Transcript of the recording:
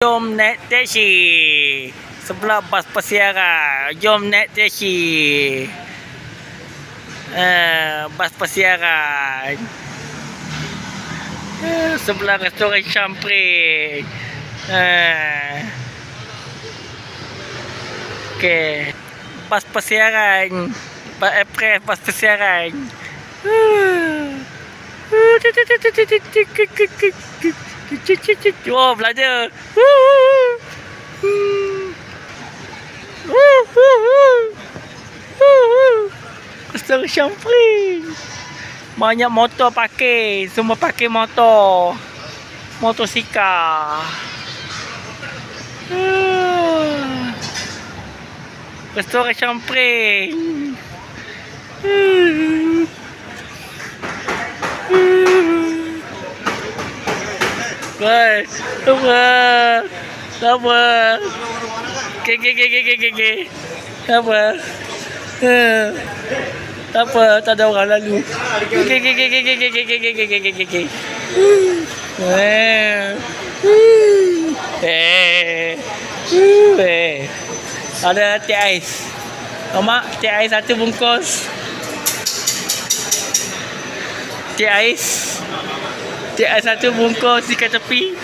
Jom naik teksi. Sebelah bas persiaran. Jom naik teksi. Uh, bas persiaran. Uh, sebelah restoran Champring. Uh. Okey. Bas persiaran. Bas April bas persiaran. Oh, belajar. Restoran Champring. Banyak motor pakai. Semua pakai motor. Motosikal. Restoran Champring. Woi, apa? Apa? Ke ke ke ke. Apa? Eh. Apa, tak ada orang lalu. Ke ke ke ke ke ke ke ke ke ke ke ke ke. Eh. Eh. Eh. Ada teh ais. Mak, teh ais satu bungkus. Teh ais. Tiada satu bungkus ikan tepi.